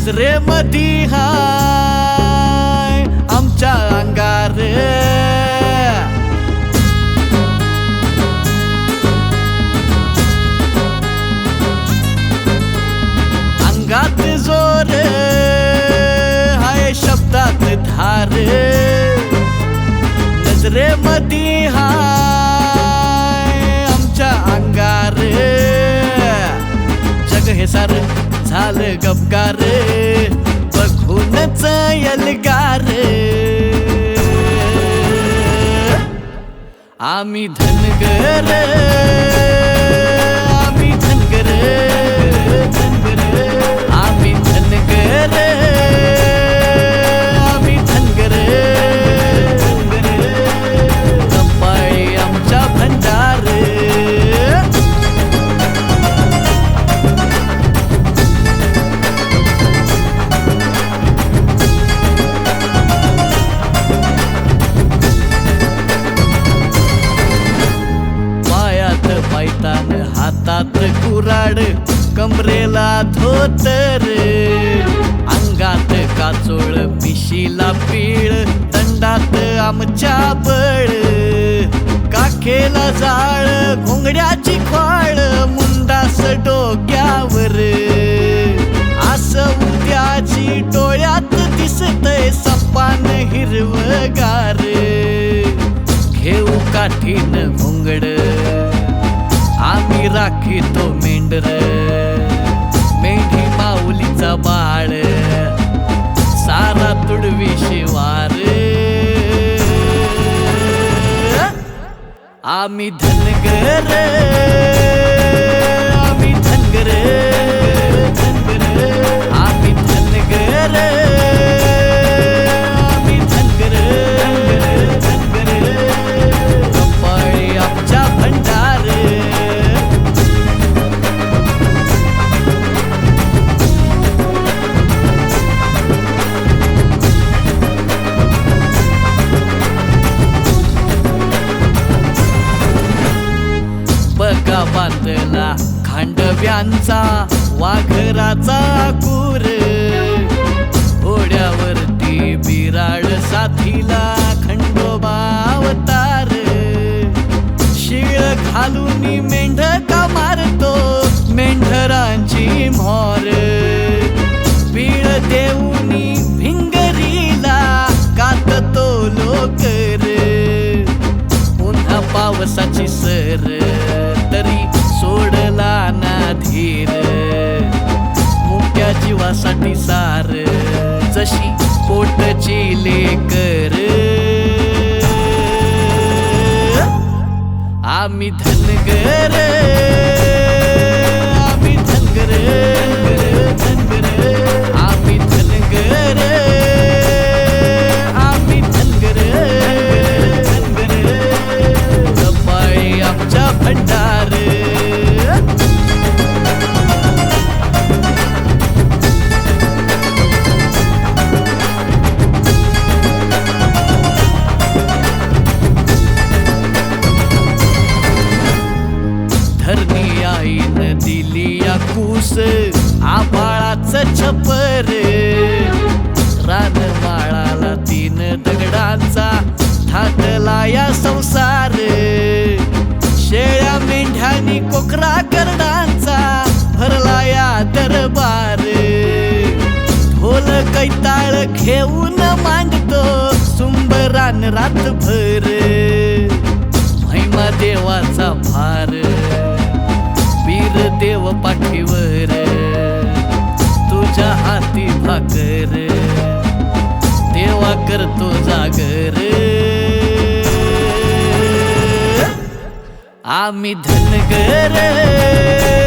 नजरेमधी हाय आमच्या अंगार. अंगात जोर हाय शब्दात धार. नजरेमधी हाय आमच्या अंगार. जग हे सार झालं रे आम्ही धनगर पायतान हातात कुराड कमरेला धोतर अंगात काचोळ पिशीला पीळ दंडात आमच्या बळ. काखेला जाळ घोंगड्याची खोळ मुंडास डोक्यावर. असं उद्याची डोळ्यात दिसतय सपान हिरवगार. घेऊ काठीन घोंगड राखी तो मेंढर. मेंढी माऊलीचा बाळ. सारा तुडवी शिवार आम्ही धनगर. आम्ही धनगर. खांडव्यांचा वाघराचा कुर. जीवासाठी सार जशी पोटची लेकर. आम्ही धनगर. आईन दिली आकूस आबाळाच छपर. रान माळाला तीन दगडांचा थाटला या संसार. शेळ्या मेंढ्यानी कोकरा करडांचा भरला या दरबार. ढोल कैताळ घेऊन मांडतो सुंबरान रातभर. महिमा देवाचा भार. देव पाठीवर तुझ्या हाती भाकर देवा करतो जागर. आम्ही धनगर. आम्ही धनगर